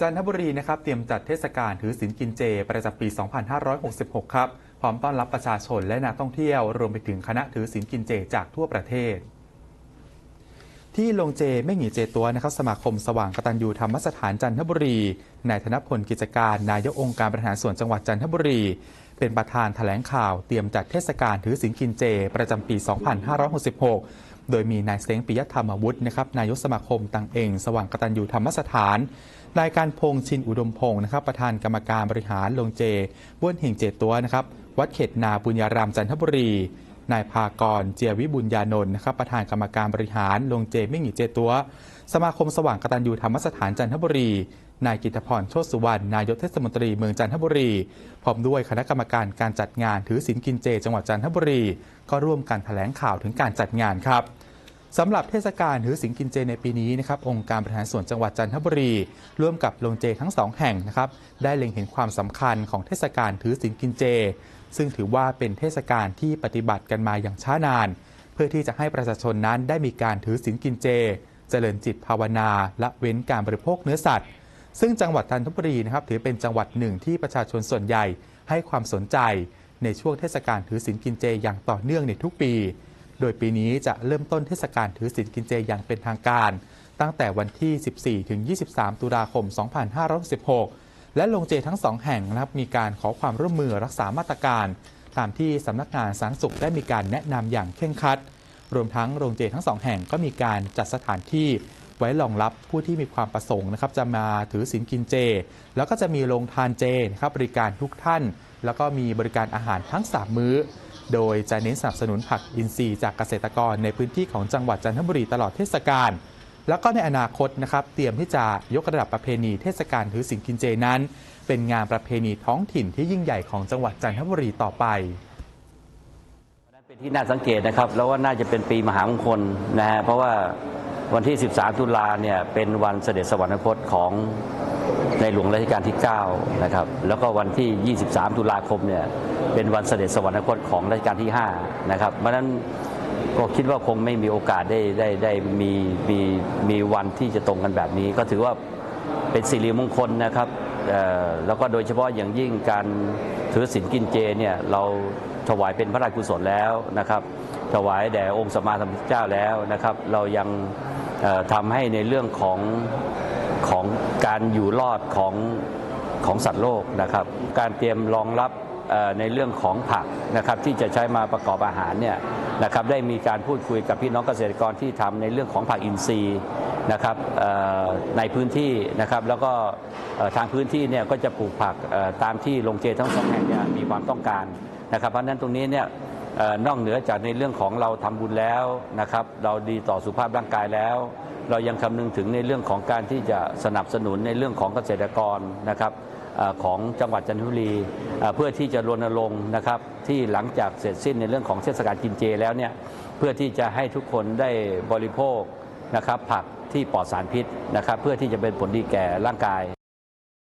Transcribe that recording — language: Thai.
จันทบุรีนะครับเตรียมจัดเทศกาลถือศีลกินเจ ประจำปี 2566 ครับ พร้อมต้อนรับประชาชนและนักท่องเที่ยว รวมไปถึงคณะถือศีลกินเจจากทั่วประเทศ ที่ลงเจไม่หนีเจตัวนะครับสมาคมสว่างกตัญญูธรรมสถานจันทบุรีนายธนพลกิจการ นายกองค์การบริหารส่วนจังหวัดจันทบุรี เป็นประธานแถลงข่าวเตรียมจัดเทศกาลถือศีลกินเจ ประจำปี 2566 โดยมีนายเซ้งปิยธรรมวุฒินะครับนายกสมาคมตังเอง สว่างกตัญญูธรรมสถานนายการพงษ์ชินอุดมพงศ์นะครับประธานกรรมการบริหารลงเจบ้วนหิ่งเจตัวนะครับวัดเขตนาบุญญารามจันทบุรีนายภากรเจียวิบุญญานนท์นะครับประธานกรรมการบริหารลงเจไม่หนีเจตัว สมาคมสว่างกตัญญูธรรมสถานจันทบุรี นายกิตพรโชติสุวรรณนายกเทศมนตรีเมืองจันทบุรี พร้อมด้วยคณะกรรมการการจัดงานถือศีลกินเจ จังหวัดจันทบุรี ก็ร่วมกันแถลงข่าวถึงการจัดงานครับ สำหรับเทศกาลถือสิงกินเจในปีนี้นะครับองค์การบริหารส่วนจังหวัดจันทบุรี ร่วมกับโรงเจทั้งสองแห่งนะครับได้เล็งเห็นความสำคัญของเทศกาลถือสิงกินเจ ซึ่งถือว่าเป็นเทศกาลที่ปฏิบัติกันมาอย่างช้านาน เพื่อที่จะให้ประชาชนนั้นได้มีการถือสินกินเจ เจริญจิตภาวนา และเว้นการบริโภคเนื้อสัตว์ ซึ่งจังหวัดจันทบุรีนะครับถือเป็นจังหวัดหนึ่งที่ประชาชนส่วนใหญ่ให้ความสนใจ ในช่วงเทศกาลถือศีลกินเจอย่างต่อเนื่องในทุกปี โดยปีนี้จะเริ่มต้นเทศกาลถือศีลกินเจอย่างเป็นทางการ ตั้งแต่วันที่ 14 ถึง 23 ตุลาคม 2516และโรงเจทั้งสองแห่งนะครับมีการขอความร่วมมือรักษามาตรการ ตามที่สำนักงานสาธารณสุขได้มีการแนะนำอย่างเคร่งครัด รวมทั้งโรงเจทั้งสองแห่งก็มีการจัดสถานที่ไว้รองรับผู้ที่มีความประสงค์นะครับจะมาถือศีลกินเจ แล้วก็จะมีโรงทานเจนะครับบริการทุกท่าน แล้วก็มีบริการอาหารทั้ง 3 มื้อ โดยจะเน้นสนับสนุนผักอินทรีย์จากเกษตรกรในพื้นที่ของจังหวัดจันทบุรีตลอดเทศกาล แล้วก็ในอนาคตนะครับ เตรียมที่จะยกระดับประเพณีเทศกาลถือศีลกินเจนั้น เป็นงานประเพณีท้องถิ่นที่ยิ่งใหญ่ของจังหวัดจันทบุรีต่อไปเป็นที่น่าสังเกตนะครับแล้วว่าน่าจะเป็นปีมหามงคลนะฮะเพราะว่าวันที่ 13 ตุลาเนี่ยเป็นวันเสด็จสวรรคตของ ในหลวงรัชกาลที่ 9 นะครับ แล้วก็วันที่ 23 ตุลาคมเนี่ยเป็นวันเสด็จสวรรคตของรัชกาลที่ 5 นะครับ เพราะนั้นก็คิดว่าคงไม่มีโอกาสได้ได้ได้มีมีมีวันที่จะตรงกันแบบนี้ ก็ถือว่าเป็นสิริมงคลนะครับแล้วก็โดยเฉพาะอย่างยิ่งการถือศีลกินเจเนี่ยเราถวายเป็นพระราชกุศลแล้วนะครับ ถวายแด่องค์สมมาสัมพุทธเจ้าแล้วนะครับ เรายังเอ่อทำให้ในเรื่องของ ของการอยู่รอดของของสัตว์โลกนะครับ การเตรียมรองรับในเรื่องของผักนะครับที่จะใช้มาประกอบอาหารเนี่ยนะครับได้มีการพูดคุยกับพี่น้องเกษตรกรที่ทำในเรื่องของผักอินทรีย์นะครับในพื้นที่นะครับแล้วก็ทางพื้นที่เนี่ยก็จะปลูกผักตามที่โรงเจทั้งสองแห่งเนี่ยมีความต้องการนะครับเพราะนั้นตรงนี้เนี่ยนอกเหนือจากในเรื่องของเราทำบุญแล้วนะครับเราดีต่อสุขภาพร่างกายแล้ว เรายังคำนึงถึงในเรื่องของการที่จะสนับสนุนในเรื่องของเกษตรกรนะครับของจังหวัดจันทบุรีเพื่อที่จะรณรงค์นะครับที่หลังจากเสร็จสิ้นในเรื่องของเทศกาลกินเจแล้วเนี่ยเพื่อที่จะให้ทุกคนได้บริโภคนะครับผักที่ปลอดสารพิษนะครับเพื่อที่จะเป็นผลดีแก่ร่างกาย